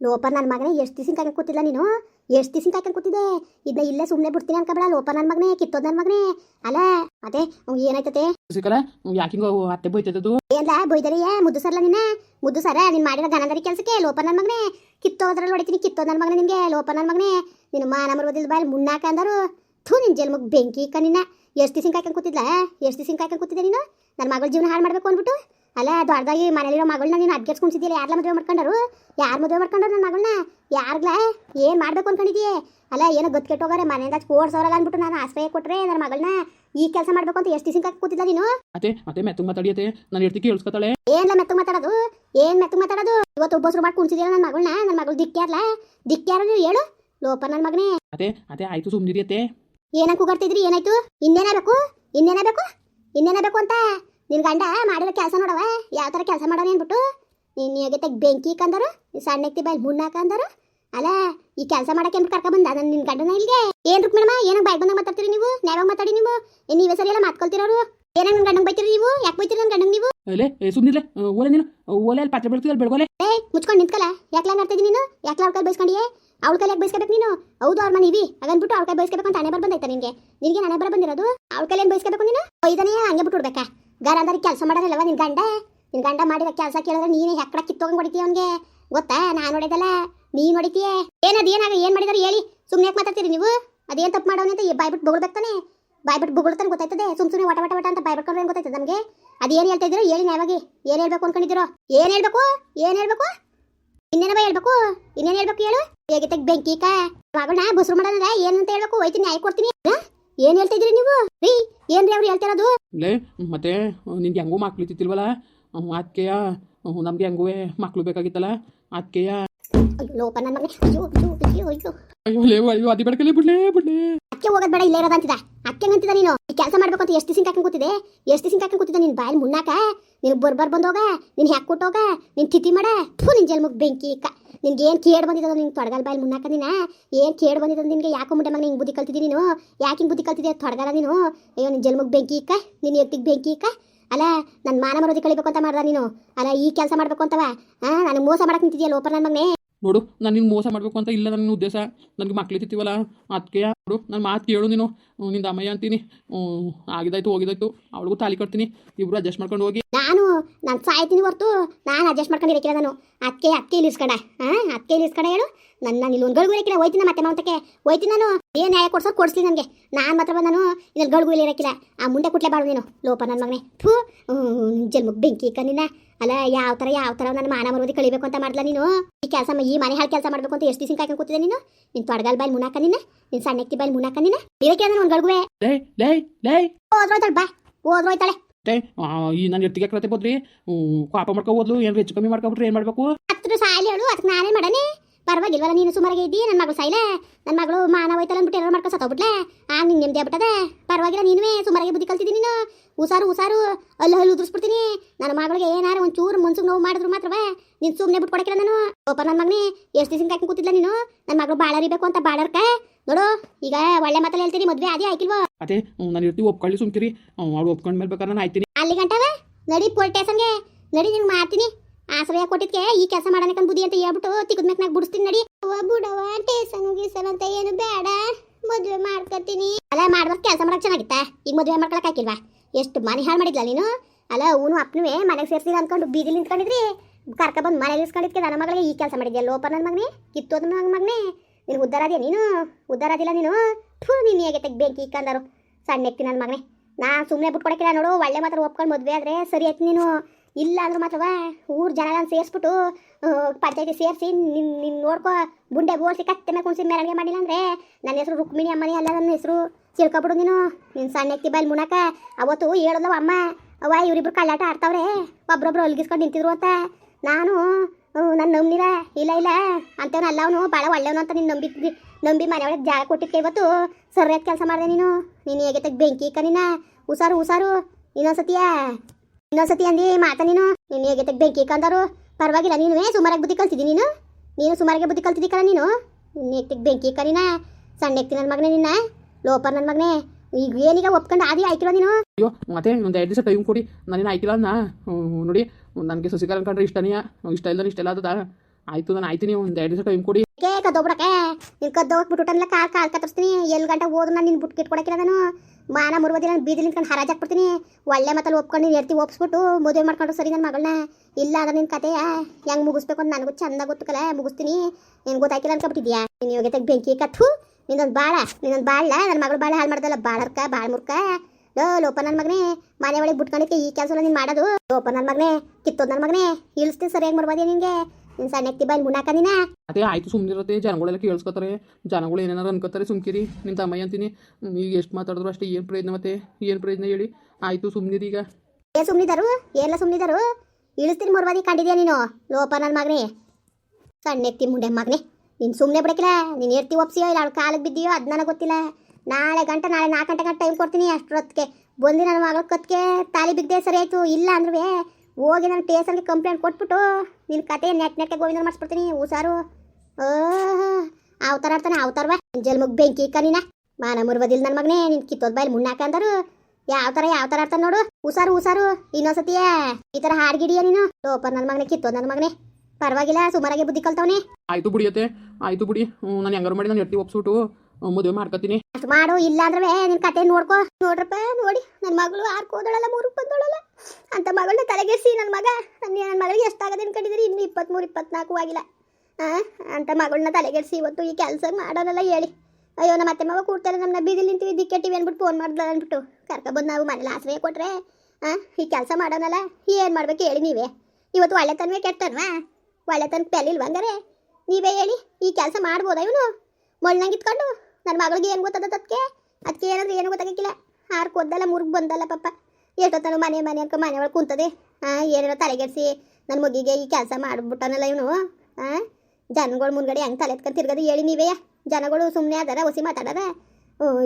ಲೋಪ ನನ್ನ ಮಗನೇ ಎಷ್ಟು ದಿವಸ ಕಾಯ್ಕೊಂಡು ಕೂತಿಲ್ಲ ನೀನು? ಎಷ್ಟು ದಿವಸ ಕಾಯ್ಕೊಂಡು ಕೂತಿದ್ದೆ? ಇದನ್ನ ಇಲ್ಲೇ ಸುಮ್ಮನೆ ಬಿಡ್ತೀನಿ ಅನ್ಕೊಬೇಡ ಲೋಪ ನನ್ನ ಮಗನೇ ಕಿತ್ತೋದ್ ನನ್ನ ಮಗನೇ. ಅಲ್ಲ ಅದೇ ಏನಾಯ್ತತೆ? ಸಿಕ್ಕಲ್ಲ? ಯಾಕಿಂಗ ಅತ್ತೆ ಬೈತದದು ಏನ್ಲ ಬೈದರಿಯ ಮುದ್ದು ಸರ್ಲ ನಿನ್ನ? ಮುದ್ದು ಸರ ನೀನ್ ಮಾಡಿರೋ ಗನಂದರಿ ಕೆಲಸಕ್ಕೆ ಲೋಪ ನನ್ನ ಮಗನೇ. ಕಿತ್ತೋದ್ರಲ್ಲಿ ಹೊಡಿತೀನಿ ಕಿತ್ತೋದ್ ನನ್ನ ಮಗನೇ ನಿನಗೆ ಲೋಪ ನನ್ನ ಮಗನೇ. ನಿನ್ನ ಮಾನ ಮರ್ಬೋದಿಲ್ಲ ಬಾಯ್ ಮುನ್ನಾಕ ಅಂದರು. ಥೂ ನಿನ್ ಜಲ್ಮಗ್ ಬೆಂಕಿ ಕಣ್ಣಿನ ನಿನ್ನ. ಎಷ್ಟು ದಿವಸ ಕಾಯ್ಕೊಂಡು ಕೂತಿದ್ಲ ಎಷ್ಟು ದಿವಸ ಕಾಯ್ಕೊಂಡು ಕೂತಿದ್ದೆ ನೀನು? ನನ್ನ ಮಗಳ ಜೀವನ ಹಾಳು ಮಾಡ್ಬೇಕು ಅಂದ್ಬಿಟ್ಟು? ಅಲ್ಲ ದೊಡ್ಡದಾಗಿ ಮನೇಲಿರೋ ಮಗಳನ್ನ ನೀನು ಅಡ್ಗೆಸ್ಕೊಂಡ್ಸಿದ್ಯಲ್ಲ ಯಾರ್ಲ ಮದುವೆ ಮಾಡ್ಕೊಂಡರು? ಯಾರು ಮದುವೆ ಮಾಡ್ಕೊಂಡರು ನನ್ನ ಮಗಳನ್ನ ಯಾರ್ಗ್ಲ? ಏನು ಮಾಡ್ಬೇಕು ಅನ್ಕೊಂಡಿದೀಯ ಅಲ್ಲ ಏನೋ ಗೊತ್ತು ಕೆಟ್ಟೋಗಾರೆ ಮನೆಯಿಂದ ಓಡ್ಸೋರಲ್ಲ ಅಂದ್ಬಿಟ್ಟು ನಾನು ಆಶ್ರಯ ಕೊಟ್ಟರೆ ನನ್ನ ಮಗಳನ್ನ ಈ ಕೆಲಸ ಮಾಡ್ಬೇಕು ಅಂತ ಎಷ್ಟು ದಿವಸ ಕೂತಿದ್ದ ನೀನು? ಅದೇ ಅದೇ ಮೆತ್ತು ಮಾತಾಡಿಯತ್ತೆ. ನಾನು ಹೇಳ್ತಿ ಕೇಳಿಸ್ಕೊತಾಳೆ ಏನ್ಲ ಮೆತ್ತು ಮಾತಾಡೋದು? ಏನ್ ಮೆತ್ತು ಮಾತಾಡೋದು? ಇವತ್ತು ಒಬ್ಬೊಸ್ರು ಮಾಡಿ ಕುಣಿಸಿದ್ಯಲ್ಲ ನನ್ನ ಮಗಳನ್ನ ನನ್ನ ಮಗಳು ದಿಕ್ಕ್ಯಾರ್ಲ ದಿಕ್ಕ್ಯಾರ ನೀವು ಹೇಳು. ಲೋಪ ನನ್ನ ಮಗನೇ. ಅದೇ ಅದೇ ಆಯ್ತು ಸುಮ್ಮನಿರಿಯತ್ತೆ ಏನಕ್ಕೂ ಕೂಗಾಡ್ತಿದ್ರಿ? ಏನಾಯ್ತು? ಇನ್ನೇನಾಗಬೇಕು ಇನ್ನೇನಾಗಬೇಕು ಇನ್ನೇನಾಗಬೇಕು ಅಂತ? ನಿನ್ ಗಂಡ ಮಾಡಿರೋ ಕೆಲಸ ನೋಡವ ಯಾವ ಥರ ಕೆಲಸ ಮಾಡೋಣ ಅಂದ್ಬಿಟ್ಟು? ನೀನು ಹೇಗೆ ಬೆಂಕಿ ಕಂದರು ಸಣ್ಣ ಎತ್ತಿ ಬಾಯಿ ಮುಣ್ಣಾಕಂದರು ಅಲ್ಲ ಈ ಕೆಲಸ ಮಾಡಕ್ಕೆ ಅಂತ ಕರ್ಕ ಬಂದ? ನನ್ನ ನಿನ್ ಗಂಡನ ಇಲ್ಲಿಗೆ ಏನ್ ಮೇಡಮ ಏನಕ್ಕೆ ಬಾಯ್ ಬಂದಾಗ ಮಾತಾಡ್ತೀರಿ ನೀವು? ನ್ಯಾವಾಗ ಮಾತಾಡಿ ನೀವು? ಏನ್ ನೀವೇ ಸರಿ ಎಲ್ಲ ಮಾತ್ಕೊಳ್ತಿರೋರು? ಏನಾಗ ನನ್ನ ಗಂಡಂಗ್ ಬೈತೀರಿ ನೀವು? ಯಾಕೆ ಬೈತೀರಿ ನನ್ನ ಗಂಡಂಗ್ ನೀವು? ಅಲ್ಲೇ ಸುಮ್ಮನಿಲ್ಲ ಓಲೆ ನೀನು? ಓಲೆ ಅಲ್ಲಿ ಪಾತ್ರೆ ಬೆಳ್ತಿದ್ದಲ್ಲಿ ಬೆಳಗೋಲೆ? ಏ ಮುಚ್ಕೊಂಡು ನಿಂತ್ಕಲ್ಲ. ಯಾಕ್ಲ ಮಾಡ್ತಿದ್ದೀನಿ ನೀನು? ಯಾಕ್ಲ ಅವ್ಳ ಕೈ ಬೈಸ್ಕೊಂಡಿಯೇ? ಅವಳ ಕೈ ಯಾಕೆ ಬೈಸ್ಕೋಬೇಕು ನೀನು? ಹೌದು ಅವ್ರ ಮನೆ ಇವಿ ಅದನ್ಬಿಟ್ಟು ಅವ್ಳ ಕೈ ಬೈಸ್ಕೋಬೇಕು ಅಂತ ಹಣೆ ಬರ ಬಂದೈತೆ ನಿನಗೆ? ನಿನಗೆ ಹಣೆ ಬರ ಬಂದಿರೋದು? ಅವಳ ಕೈ ಏನು ಬೈಸ್ಕೋಬೇಕು ನೀನು? ಒಯ್ದನೇ ಹಂಗೆ ಬಿಟ್ಟು ಗರಂದಾರಿ ಕೆಲಸ ಮಾಡೋದಲ್ಲವ ನಿನ್ ಗಂಡ? ನಿನ್ ಗಂಡ ಮಾಡಿದ ಕೆಲಸ ಕೇಳಿದ್ರೆ ನೀನೇ ಹೆಕ್ಕಡ ಕಿತ್ತೋಗಂಗ್ ಹೊಡಿತೀಯ ಅವನಿಗೆ? ಗೊತ್ತಾ? ನಾನು ಹೊಡೆದಲ್ಲ ನೀನ್ ಹೊಡಿತೀಯೇ ಏನದು ಏನಾಗ ಏನ್ ಮಾಡಿದಾರೆ ಹೇಳಿ. ಸುಮ್ಮನೆ ಯಾಕೆ ಮಾತಾಡ್ತೀರಿ ನೀವು? ಅದೇನ್ ತಪ್ಪು ಮಾಡೋನೆ ಅಂತ ಬಾಯ್ಬಿಟ್ಟು ಬೊಗಳ್ದಾಗ್ತಾನೆ ಬಾಯ್ಬಿಟ್ಟು ಬೊಗಳ್ತಾನೆ ಗೊತ್ತಾಯ್ತದೆ. ಸುಮ್ ಸುಮ್ಮನೆ ವಟ ವಟ ವಟ ಅಂತ ಬಾಯ್ಬಿಟ್ಕೊಂಡ್ರೆ ಏನ್ ಗೊತ್ತಾಯ್ತದೆ ನಮಗೆ? ಅದೇನ್ ಹೇಳ್ತಾ ಇದ್ದೀರೋ ಹೇಳಿ ನಾವಾಗಿ ಏನು ಹೇಳ್ಬೇಕು ಅನ್ಕೊಂಡಿದ್ದೀರೋ? ಏನ್ ಹೇಳ್ಬೇಕು? ಏನು ಹೇಳ್ಬೇಕು? ಇನ್ನೇನವ ಹೇಳ್ಬೇಕು? ಇನ್ನೇನ್ ಹೇಳ್ಬೇಕು ಹೇಳು? ಹೇಗೆ ಬೆಂಕಿ ಕಾ? ಮಗಳನ್ನ ಬಸ್ರು ಮಾಡೋದ ಏನಂತ ಹೇಳ್ಬೇಕು? ಹೋಯ್ತೀನಿ ನ್ಯಾಯ ಕೊಡ್ತೀನಿ? ಏನ್ ಹೇಳ್ತಿದ್ರಿ ನೀವು? ರೀ ಏನ್ರಿ ಅವ್ರು ಹೇಳ್ತಿರೋದು? ಲೇ ಮತ್ತೆ ನಿನ್ ಹೆಂಗೂ ಮಕ್ಳು ಇತ್ತಿಲ್ವಲ್ಲ ಅದಕ್ಕೆಯ ನಮಗೆ ಹೆಂಗೂ ಮಕ್ಳು ಬೇಕಾಗಿತ್ತಲ್ಲ ಅದಕ್ಕೆಯ ಅಯ್ಯೋ ಲೋಪ ನನ್ನ ಮಗನೇ. ಅಯ್ಯೋ ಅಯ್ಯೋ ಅಯ್ಯೋ ಅಯ್ಯೋ. ಅಯ್ಯೋ ಲೇ ಅಯ್ಯೋ ಅದಿ ಬಡ್ಕಲೇ ಬಿಡ್ಲೇ ಬಿಡ್ಲೇ. ಅಕ್ಕೆ ಹೋಗೋದ್ ಬೇಡ ಇಲ್ಲೇ ಅಕ್ಕೆ ಅಂತಿದ ನೀನು? ಈ ಕೆಲಸ ಮಾಡ್ಬೇಕು ಅಂತ ಎಷ್ಟು ದಿನ ಹಾಕೊಂಡ್ ಕೂತಿದೆ ಎಷ್ಟು ಹಾಕೊಂಡ್ ಕೂತಿದ್ದೆ ಬಾಯಲ್ಲಿ ಮುನ್ನಾಕ? ನೀನು ಬರ್ಬರ್ ಬಂದೋಗ? ನೀನ್ ಹ್ಯಾಕ್ ಕೊಟ್ಟೋಗ? ನಿನ್ ತಿಥಿ ಮಾಡ? ಬೆಂಕಿ ಕ ನಿನ್ಗೆ ಏನ್ ಕೇಡ್ ಬಂದಿದ್ದದ ನಿಂಗೆ ತೊಡಗಲ್ ಬಾಯಲ್ಲಿ ಮುನ್ನಾಕ ನೀನ? ಏನ್ ಕೇಡ್ ಬಂದಿದ್ದದ ನಿನಗೆ ಯಾಕೋ ಮುಂಡೆ ಮಗ ನಿಂಗೆ ಬುದ್ಧಿ ಕಲ್ತಿದ್ದೀನಿ ನೀನು? ಯಾಕೆ ಹಿಂಗ್ ಬುದ್ಧಿ ಕಲ್ತಿದ್ದೆ ತೊಡಗಲ್ಲ ನೀನು? ಅಯ್ಯೋ ನಿನ್ ಜಲ್ಮುಗ್ ಬೆಂಕಿ ಇಕ್ಕ ನಿನ್ನ ಎತ್ತಿಗೆ ಬೆಂಕಿ ಇಕ್ಕ. ಅಲ್ಲ ನನ್ನ ಮಾನ ಮರೋದಿ ಕಳಿಬೇಕು ಅಂತ ಮಾಡ್ದ ನೀನು? ಅಲ್ಲ ಈ ಕೆಲಸ ಮಾಡ್ಬೇಕು ಅಂತವ? ಹಾ ನನಗೆ ಮೋಸ ಮಾಡಕ್ ನಿಂತಿದ್ಯಲ್ಲ ಓಪನ್ ನನ್ನ ಮಗನೇ? ನೋಡು ನಾನು ನಿನ್ನ ಮೋಸ ಮಾಡಬೇಕು ಅಂತ ಇಲ್ಲ ನನ್ನ ಉದ್ದೇಶ. ನನಗೆ ಮಕ್ಳು ತಿತ್ತಿವಲ್ಲ ಅದಕ್ಕೆ ನೋಡು ನನ್ನ ಮಾತು ಕೇಳು ನೀನು. ನಿಂದ ಅಮ್ಮಯ್ಯ ಅಂತೀನಿ. ಆಗಿದಾಯ್ತು ಹೋಗಿದಾಯ್ತು. ಅವಳಿಗೂ ತಾಲಿ ಕಟ್ತೀನಿ. ಇಬ್ರು ಅಡ್ಜಸ್ಟ್ ಮಾಡ್ಕೊಂಡು ಹೋಗಿ. ನಾನು ನಾನು ಸಾಯ್ತೀನಿ ಹೊರ್ತು ನಾನು ಅಡ್ಜಸ್ಟ್ ಮಾಡ್ಕೊಂಡಿರಕ್ಕಿಲ್ಲ ನಾನು ಅದಕ್ಕೆ ಅದಕ್ಕೆ ಇಲ್ಲಿಸ್ಕಡ ಹಾಂ ಅದಕ್ಕೆ ಇಲ್ಲಿಸ್ಕಡ ಹೇಳು. ನನ್ನ ನಾನು ಇಲ್ಲಿ ಒಂದು ಇರಕ್ಕಿಲ್ಲ ಹೋಯ್ತೀನಿ ಮತ್ತೆ ಮಾತಕ್ಕೆ ಹೋಯ್ತೀನಿ ನಾನು. ಏನು ನ್ಯಾಯ ಕೊಡ್ಸೋ ಕೊಡಿಸ್ಲಿ ನನಗೆ. ನಾನು ಮಾತ್ರ ಬಂದು ನಾನು ಇಲ್ಲಿ ಗಳಿಗೂ ಇಲ್ಲಿ ಇರಕ್ಕಿಲ್ಲ ಆ ಮುಂಡೆ ಕುಟ್ಲೆ ಬಾಳು ನೀನು. ಲೋಪ ನನ್ನ ಮಗನೇ. ಥೂ ಜಲ್ಮುಗ್ ಬೆಂಕಿ ಕಣ್ಣಿನ. ಅಲ್ಲ ಯಾವ ಥರ ಯಾವ ಥರ ನನ್ನ ಮಾನ ಮರುವುದಿ ಕಳಿಬೇಕು ಅಂತ ಮಾಡ್ಲಾ ನೀನು? ಈ ಕೆಲಸ ಈ ಮನೆ ಹಾಳು ಕೆಲಸ ಮಾಡಬೇಕು ಅಂತ ಎಷ್ಟು ದಿವಸ ಕಾಯ್ಕೊಂಡು ಕೂತಿದ್ದೆ ನೀನು? ನಿನ್ನ ತೊಡಗಲ್ ಬಾಯಿ ಮುನಾಕ ನಿನ್ನ ನಿನ್ನ ಸಣ್ಣಕ್ಕಿ ಬಾಯಿ ಮುನಾಕ ನಿನ್ನ ಇದಕ್ಕೆ ನಾನು ಒಂದು ಗಳಿಗುವೆ? ಲೇ ಲೇ ಲೇ. ಹೋದ್ರೋಯ್ತಾಳೆ ಬಾ. ಹೋದ್ರೋಯ್ತಾಳೆ. ಮತ್ತೆ ಈ ನನ್ನ ಎತ್ತಿಗೆ ಕಳತೆ ಬೋದ್ರಿ ಪಾಪ ಮಾಡ್ಕೊ ಹೋದ್ಲು ಏನು ಹೆಚ್ಚು ಕಮ್ಮಿ ಮಾಡ್ಕೊಬಿಟ್ರೆ ಏನು ಮಾಡಬೇಕು? ಹತ್ರ ಸಾಯ್ಲಿ ಹೇಳು ಅದಕ್ಕೆ ನಾನೇ ಮಾಡನೆ ಪರವಾಗಿಲ್ವಲ್ಲ ನೀನು ಸುಮಾರಾಗಿ ಇದ್ದೀ ನನ್ನ ಮಗಳು ಸೈಲೆ ನನ್ನ ಮಗಳು ಮಾನ ಹೋಯ್ತಲ್ಲ ಅಂದ್ಬಿಟ್ಟು ಎಲ್ಲ ಮಾಡ್ಕೊ ಸತ್ತೋಗ್ಬಿಟ್ಲೆ. ಆಗ ನಿಂಗೆ ನೆಮ್ಮದಿ ಆಗ್ಬಿಟ್ಟದೆ. ಪರವಾಗಿಲ್ಲ ನೀನುವೇ ಸುಮಾರಾಗಿ ಬುದ್ಧಿ ಕಲ್ತಿದ್ದೀನಿ ನೀನು. ಹುಷಾರು ಹುಷಾರು. ಅಲ್ಲಿ ಅಲ್ಲಿ ಉದುರಿಸ್ಬಿಡ್ತೀನಿ. ನನ್ನ ಮಗಳಿಗೆ ಏನಾರು ಒಂದು ಚೂರು ಮನ್ಸಿಗೆ ನೋವು ಮಾಡಿದ್ರು ಮಾತ್ರವೇ. ನೀನು ಸುಮ್ಮನೆ ಬಿಟ್ಟು ಕೊಡಕಿಲ್ಲ ನಾನು. ಒಬ್ಬ ನನ್ನ ಮಗನೇ ಎಷ್ಟು ದಿವಸ ಕಾಯ್ಕೊಂಡು ಕೂತಿದ್ಲ ನೀನು? ನನ್ನ ಮಗಳು ಬಾಳರಿಬೇಕು ಅಂತ ಬಾಳರ್ಕ ನೋಡು ಈಗ ಒಳ್ಳೆ ಮಾತಲ್ಲಿ ಹೇಳ್ತೀನಿ ಮದುವೆ ಅದೇ ಆಯ್ಕಿಲ್ವೋ? ಅದೇ ನಾನು ಇರ್ತೀವಿ ಒಪ್ಕೊಳ್ಳಿ ಸುಮ್ಕಿರಿ. ಅವಳು ಒಪ್ಕೊಂಡ್ಮೇಲೆ ಬೇಕಾದ್ರೆ ನಾನು ಆಯ್ತೀನಿ. ಅಲ್ಲಿ ಗಂಟವ ನಡಿ ಪೊಲೀಸ್ ಸ್ಟೇಷನ್ಗೆ. ನಡಿ ನಿಂಗೆ ಮಾಡ್ತೀನಿ. ಆಶ್ರಯ ಕೊಟ್ಟಿದ್ಕೆ ಈ ಕೆಲಸ ಮಾಡನಕನ್ ಬುದ್ಧಿ ಅಂತ ಹೇಳ್ಬಿಟ್ಟು ತಿಕ್ಕದ ಮ್ಯಾಕ್ ಬಿಡಿಸ್ತೀನಿ ನಡಿ. ಓ ಬುಡವ ಟೇಸನ್ ಗೀಸನ್ ಅಂತ ಏನು ಬೇಡ. ಮದುವೆ ಮಾಡ್ಕೊತೀನಿ ಅಲ್ಲ ಮಾಡ್ಬೇಕು ಕೆಲಸ ಮಾಡಕ್ ಚೆನ್ನಾಗಿತ್ತ? ಈಗ ಮದುವೆ ಮಾಡ್ಕೊಳಕ್ ಹಾಕಿಲ್ವಾ? ಎಷ್ಟು ಮನೆ ಹಾಳು ಮಾಡಿದ್ಲ ನೀನು? ಅಲ್ಲ ಅವನು ಅಪ್ಪನುವೆ ಮನೆಗೆ ಸೇರ್ಸಿಲ್ಲ ಅನ್ಕೊಂಡು ಬೀದಿ ನಿಂತ್ಕೊಂಡಿದ್ರಿ? ಕರ್ಕ ಬಂದು ಮನೆಗೆ ಇಸ್ಕೊಂಡಿದ್ಕೆ ನನ್ನ ಮಗಳಿಗೆ ಈ ಕೆಲಸ ಮಾಡಿದ್ಯಾ? ಲೋಪ ನನ್ನ ಮಗನೇ? ಕಿತ್ತೋದ್ ನನ್ನ ಮಗನೇ? ನೀನು ಉದ್ದಾರ ಅದ್ಯಾ ನೀನು? ಉದ್ದಾರ ಅದಿಲ್ಲ ನೀನು? ಥೂ ನೀನು ಹೇಗೆ ತೆಗ್ ಬೆಂಕಿ ಇಕ್ಕಂದರು ಸಣ್ಣ ಎತ್ತಿ ನನ್ನ ಮಗನೇ. ನಾ ಸುಮ್ಮನೆ ಬಿಟ್ಕೊಡಕ್ಕಿಲ್ಲ ನೋಡು. ಒಳ್ಳೆ ಮಾತ್ರ ಒಪ್ಕೊಂಡು ಮದುವೆ ಆದರೆ ಸರಿ ಆಯ್ತು ನೀನು. ಇಲ್ಲ ಅಂದ್ರೆ ಮಾತ್ರವ, ಊರು ಜನ ಸೇರಿಸ್ಬಿಟ್ಟು ಪಂಚಾಯತಿ ಸೇರಿಸಿ ನಿನ್ನ ನಿನ್ನ ನೋಡ್ಕೊ ಬುಂಡೆ ಬೋಳ್ಸಿ, ಕತ್ತೆ ಮೇಲೆ ಕುಣಿಸಿ ಮೆರವಣಿಗೆ ಮಾಡಿಲ್ಲ ಅಂದರೆ ನನ್ನ ಹೆಸರು ರುಕ್ಮಿಣಿ ಅಮ್ಮನಿ ಅಲ್ಲ ನನ್ನ ಹೆಸರು. ತಿಳ್ಕೊಬಿಡು ನೀನು ನಿನ್ನ ಸಣ್ಣ ಎತ್ತಿ ಬೈಲ್ ಮುನಕ ಅವತ್ತು ಹೇಳೋದವ ಅಮ್ಮ ಅವ ಇವರಿಬ್ರು ಕಳ್ಳಾಟ ಆಡ್ತಾವ್ರೆ, ಒಬ್ರೊಬ್ರು ಒಲ್ಗಿಸ್ಕೊಂಡು ನಿಂತಿದ್ರು ಅಂತ. ನಾನು ನನ್ನ ನಂಬಿರ ಇಲ್ಲ ಇಲ್ಲ, ಅಂತವನು ಅಲ್ಲ ಅವನು ಭಾಳ ಒಳ್ಳೆಯವನು ಅಂತ ನೀನು ನಂಬಿದ್ವಿ ನಂಬಿ ಮನೆ ಜಾಗ ಕೊಟ್ಟಿದ್ಕೆ ಇವತ್ತು ಸರ್ಯಾದ ಕೆಲಸ ಮಾಡಿದೆ ನೀನು. ನೀನು ಹೇಗೆ ಬೆಂಕಿ ಕ ನೀನ ಹುಷಾರು ಹುಷಾರು, ಇನ್ನೊಂದ್ಸತಿಯ? ಇನ್ನೊಂದ್ಸತಿ ಅಂದಿ ಮಾತ ನೀನು ನೀನು ಹೇಗೆ ತೆಗ್ ಬೆಂಕಿ ಕಂದರು ಪರವಾಗಿಲ್ಲ ನೀನು ಸುಮಾರಾಗಿ ಬುದ್ಧಿ ಕಲ್ತಿದ್ದಿ ನೀನು? ನೀನು ಸುಮಾರಾಗಿ ಬುದ್ಧಿ ಕಲ್ತಿದ್ದಿ ಕಣ ನೀನು? ನೀನು ಹೇಗೆ ತೆಗ್ ಬೆಂಕಿ ನೀನ? ಸಣ್ಣ ಎತ್ತಿ ನನ್ನ ಮಗನೇ ನಿನ್ನ? ಲೋಪರ್ ನನ್ನ ಮಗನೇ? ಈಗ ಏನೀಗ ಒಪ್ಕೊಂಡು ಆದಿ ಆಯ್ಕಿಲ್ಲ ನೀನು? ಅಯ್ಯೋ ಮತ್ತೆ ಒಂದು ಎರಡು ದಿವಸ ಟೈಮ್ ಕೊಡಿ ನಾನೇನು ಆಯ್ತಿಲ್ಲ ಅನ್ನ ನೋಡಿ ನನಗೆ ಸಸಿಕಾಲ ಕಂಡ್ರೆ ಇಷ್ಟನೇ ಇಷ್ಟ ಇಲ್ಲ ಇಷ್ಟ ಇಲ್ಲ ಅದ ಆಯ್ತು ನಾನು ಆಯ್ತೀನಿ ಒಂದು ಎರಡು ದಿವಸ ಟೈಮ್ ಕೊಡಿ. ಕದ್ದೋಗ್ಬಿಡಕ್ಕೆ ನೀನು ಕದ್ದೋಗ್ಬಿಟ್ಟು ಕಾಲ್ ಕಾಲ್ ಕತ್ತರಿಸ್ತೀನಿ. ಎಲ್ಲಿ ಗಂಟೆ ಹೋದ್ರು ನಾನು ನಿನ್ನ ಬುಟ್ಕೆ ಕಿಟ್ಕೊಡಕ್ಕಿಲ್ಲ ನಾನು? ಮಾನ ನಾನು ಬೀದಿ ನಿಂತ್ಕೊಂಡು ಹರಾಜ್ ಹಾಕ್ಬಿಡ್ತೀನಿ ಒಳ್ಳೆ ಮತ್ತಲ್ಲಿ ಒಪ್ಕೊಂಡು ನೀನು ಎರ್ತಿ ಒಪ್ಸ್ಬಿಟ್ಟು ಮದುವೆ ಮಾಡ್ಕೊಂಡು ಸರಿ ನನ್ನ ಮಗಳನ್ನ. ಇಲ್ಲ ಅಂದ್ರೆ ನಿನ್ನ ಕತೆಯ ಹೆಂಗೆ ಮುಗಿಸ್ಬೇಕು ಅಂತ ನನಗೂ ಚಂದ ಗೊತ್ತಕಲ್ಲ ಮುಗಿಸ್ತೀನಿ. ಏನು ಗೊತ್ತಾಯ್ಕಿಲ್ಲ ಅನ್ಕೊಬಿಟ್ಟಿದ್ಯಾ ನೀನು ಯೋಗ್ಯತೆ ಬೆಂಕಿ ಕತ್ತು ನಿನ್ನೊಂದು ಬಾಳ ನಿನ್ನೊಂದು ಬಾಳ ನನ್ನ ಮಗಳು ಬಾಳ ಹಾಳು ಮಾಡ್ದಲ್ಲ ಬಾಳರ್ಕ ಬಾಳ ಮುರ್ಕ ಲೋ, ಲೋಪ ನನ್ನ ಮಗನೇ, ಮನೆ ಒಳಗೆ ಬಿಟ್ಕೊಂಡಿದ್ದೆ ಈ ಕೆಲಸ ನೀನು ಮಾಡೋದು. ಲೋಪ ನನ್ನ ಮಗನೇ, ಕಿತ್ತೋದು ನನ್ನ ಮಗನೇ. ಇಳಿಸ್ತೀನಿ, ಸರಿಯಾಗಿ ಮಾಡ್ಬೋದೇ ನಿನಗೆ? ನಿನ್ನ ಸಣ್ಣಕ್ತಿ ಬಾಯಿ ಮುನಾಕ ನೀನಾ ಅದೇ ಆಯ್ತು ಸುಮ್ಮನಿರತ್ತೆ ಜನಗಳೆಲ್ಲ ಕೇಳಿಸ್ಕೊತಾರೆ ಜನಗಳು ಏನೇನಾರು ಅನ್ಕೋತಾರೆ ಸುಮ್ಕಿರಿ ನಿನ್ನ ತಮ್ಮಯ್ಯ ಅಂತೀನಿ ಈಗ ಎಷ್ಟು ಮಾತಾಡಿದ್ರು ಅಷ್ಟೇ ಏನು ಪ್ರಯೋಜನ ಮತ್ತೆ ಏನು ಪ್ರಯೋಜನ ಹೇಳಿ ಆಯಿತು ಸುಮ್ಮನಿರಿ ಈಗ ಏ ಸುಮ್ನಿದಾರು ಎಲ್ಲ ಸುಮ್ನಿದಾರು ಇಳಿಸ್ತೀನಿ ಮುರ್ವಾದಿ ಕಂಡಿದ್ಯಾ ನೀನು ಲೋಪ ನನ್ನ ಮಗನೇ ಸಣ್ಣೆತ್ತಿ ಮುಂಡೆ ಮಗನೇ ನೀನು ಸುಮ್ಮನೆ ಬಿಡಕಿಲ್ಲ ನೀನು ಎರ್ತಿ ಒಪ್ಸಿಯೋ ಇಲ್ಲ ಅವಳು ಕಾಲಿಗೆ ಬಿದ್ದೀಯೋ ಅದು ನನಗೆ ಗೊತ್ತಿಲ್ಲ ನಾಳೆ ಗಂಟೆ ನಾಳೆ ನಾಲ್ಕು ಗಂಟೆ ಗಂಟೆ ಟೈಮ್ ಕೊಡ್ತೀನಿ ಅಷ್ಟೊತ್ತಿಗೆ ಬಂದು ನನ್ನ ಮಗಳ ಕತ್ಗೆ ತಾಲಿ ಬಿದ್ದೆ ಸರಿ ಆಯಿತು ಇಲ್ಲ ಅಂದ್ರೂ ಹೋಗಿ ನಾನು ಅಲ್ಲಿ ಕಂಪ್ಲೇಂಟ್ ಕೊಟ್ಬಿಟ್ಟು ನಿನ್ನ ಕತೆ ನೆಟ್ ನೆಟ್ಗೆ ಗೋವಿಂದ ಮಾಡಿಸ್ಬಿಡ್ತೀನಿ, ಹುಷಾರು. ಅವತಾರ ಆಡ್ತಾನೆ ಅವತಾರವ ಜಲ್ಮಗ್ ಬೆಂಕಿ ಕನಿನ ಮಾನ ಮುರ್ಬದಿಲ್ ನನ್ನ ಮಗನೇ, ನಿನ್ ಕಿತ್ತೋದ್ ಬಾಯಲ್ಲಿ ಮುನ್ನಾಕ ಅಂದರು. ಯಾವ ತರ ಯಾವ ತರ ಆಡ್ತಾನೆ ನೋಡು. ಹುಷಾರು ಹುಷಾರು. ಇನ್ನೊಂದ್ಸತಿಯೇ ಈ ತರ ಹಾಡ್ಗಿಡಿಯ ನೀನು. ಲೋಪ ನನ್ನ ಮಗನೇ, ಕಿತ್ತೋದ್ ನನ್ನ ಮಗನೇ. ಪರವಾಗಿಲ್ಲ, ಸುಮಾರಾಗಿ ಬುದ್ಧಿ ಕಲ್ತವನೇ. ಆಯ್ತು ಬಿಡಿಯತ್ತೆ ಆಯ್ತು ಬಿಡಿ. ನಾನು ಹೆಂಗಾರು ಮಾಡಿ ನಾನು ಎಟ್ಟಿ ಒಪ್ಸ್ಬಿಟ್ಟು ಮದುವೆ ಮಾಡ್ಕೊತೀನಿ. ಅಷ್ಟು ಮಾಡು ಇಲ್ಲ ಅಂದ್ರೆ ನಿನ್ ಕತೆ ನೋಡ್ಕೋ. ನೋಡ್ರಪ್ಪ, ನೋಡಿ ನನ್ನ ಮಗಳು ಆರ್ಕ್ ಹೋದಳಲ್ಲ ಮೂರು ಬಂದೋಳಲ್ಲ. ಅಂತ ಮಗಳನ್ನ ತಲೆಗೆಸಿ ನನ್ನ ಮಗ ನನ್ನ ನನ್ನ ಮಗಳಿಗೆ ಎಷ್ಟಾಗದೆ ಅನ್ಕೊಂಡಿದ್ದೀರಿ ಇನ್ನು ಇಪ್ಪತ್ತ್ಮೂರು ಇಪ್ಪತ್ನಾಲ್ಕು ಆಗಿಲ್ಲ. ಆ, ಅಂತ ಮಗಳನ್ನ ತಲೆಗೆಸಿ ಇವತ್ತು ಈ ಕೆಲಸ ಮಾಡೋನಲ್ಲ ಹೇಳಿ. ಅಯ್ಯೋ, ನಮ್ಮ ಅತ್ತೆ ಮಗ ಕೂಡ್ತಾರೆ ನಮ್ಮ ಬೀದಿಲಿ ನಿಂತೀವಿ ದಿಕ್ಕೆಟ್ಟಿವಿ ಅಂದ್ಬಿಟ್ಟು ಫೋನ್ ಮಾಡ್ದ ಅಂದ್ಬಿಟ್ಟು. ಕರ್ಕೊಬಂದು ನಾವು ಮನೇಲಿ ಆಶ್ರಯ ಕೊಟ್ರೆ, ಆ, ಈ ಕೆಲಸ ಮಾಡೋನಲ್ಲ, ಏನು ಮಾಡ್ಬೇಕು ಹೇಳಿ ನೀವೇ. ಇವತ್ತು ಒಳ್ಳೆತನವೇ ಕೆಟ್ಟನ್ವಾ ಒಳ್ಳೆತನ ಪೆಲಿಲ್ವ ಹಂಗಾರೆ? ನೀವೇ ಹೇಳಿ, ಈ ಕೆಲಸ ಮಾಡ್ಬೋದಾ ಇವನು? ಮೊಳ್ನಂಗೆ ಇತ್ಕೊಂಡು ನನ್ನ ಮಗಳಿಗೆ ಏನು ಗೊತ್ತದ ಅದಕ್ಕೆ ಅದಕ್ಕೆ ಏನಂದ್ರೆ ಏನು ಗೊತ್ತಾಗಿಲ್ಲ ಆರು ಕೊದ್ದಲ್ಲ ಮುರುಗ್ ಬಂದಲ್ಲ ಪಾಪ. ಎಷ್ಟೊತ್ತನ ಮನೆ ಮನೆ ಅನ್ಕೊ ಮನೆ ಒಳಗೆ ಕುಂತದೆ. ಹಾಂ ಏನಾರ ತಲೆಗೆಡ್ಸಿ ನನ್ನ ಮಗಿಗೆ ಈ ಕೆಲಸ ಮಾಡಿಬಿಟ್ಟನಲ್ಲ ಇವನು. ಹಾಂ ಜನಗಳು ಮುಂದ್ಗಡೆ ಹೆಂಗೆ ತಲೆ ಎತ್ಕೊಂಡು ತಿರ್ಗದು ಹೇಳಿ ನೀವೇ ಜನಗಳು ಸುಮ್ಮನೆ ಅದಾರ ಹೊಸಿ ಮಾತಾಡಾರ?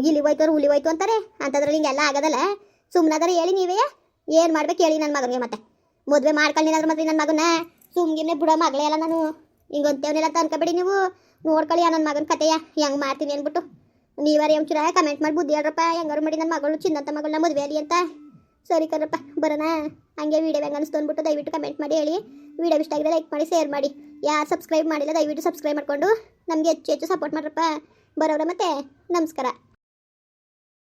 ಇಲ್ಲಿ ಹೋಯ್ತು ಹುಲಿ ಹೋಯ್ತು ಅಂತಾರೆ. ಅಂಥದ್ರಲ್ಲಿ ಹಿಂಗೆಲ್ಲ ಆಗೋದಲ್ಲ. ಸುಮ್ಮನೆ ಅದರ ಹೇಳಿ ನೀವೇ ಏನು ಮಾಡ್ಬೇಕು ಹೇಳಿ ನನ್ನ ಮಗನಿಗೆ ಮತ್ತೆ. ಮದುವೆ ಮಾಡ್ಕೊಳ್ಳಿನಾದ್ರೆ ಮತ್ತೆ ನನ್ನ ಮಗನ? ಸುಮ್ಮನೆ ಬಿಡೋ ಮಗಳೇ ಅಲ್ಲ ನಾನು. ಹಿಂಗಂತೇವನೆಲ್ಲ ಅನ್ಕೋಬೇಡಿ ನೀವು. ನೋಡ್ಕೊಳ್ಳಿ ನನ್ನ ಮಗನ ಕತೆಯ. ಹೆಂಗೆ ಮಾಡ್ತೀನಿ ಅಂದ್ಬಿಟ್ಟು. ನೀವಾರ ಒಂಚೂರ ಕಮೆಂಟ್ ಮಾಡಿ ಬುದ್ಧಿ ಹೇಳ್ರಪ್ಪ. ಹೆಂಗಾರು ಮಾಡಿ ನನ್ನ ಮಗಳು, ಚಿನ್ನಂತ ಮಗಳನ್ನ ಮದುವೆ ಅಲ್ಲಿ ಅಂತ. ಸರಿ ಕರಪ್ಪ ಬರೋಣ. ಹಂಗೆ ವೀಡಿಯೋ ಹೆಂಗೆ ಅನಿಸ್ತು ಅಂದ್ಬಿಟ್ಟು ದಯವಿಟ್ಟು ಕಮೆಂಟ್ ಮಾಡಿ ಹೇಳಿ. ವೀಡಿಯೋ ಇಷ್ಟ ಆಗಿದೆ ಲೈಕ್ ಮಾಡಿ ಶೇರ್ ಮಾಡಿ. ಯಾರು ಸಬ್ಸ್ಕ್ರೈಬ್ ಮಾಡಿಲ್ಲ ದಯವಿಟ್ಟು ಸಬ್ಸ್ಕ್ರೈಬ್ ಮಾಡಿಕೊಂಡು. ನಮಗೆ ಹೆಚ್ಚು ಹೆಚ್ಚು ಸಪೋರ್ಟ್ ಮಾಡ್ರಪ್ಪ. ಬರೋರ ಮತ್ತೆ. ನಮಸ್ಕಾರ.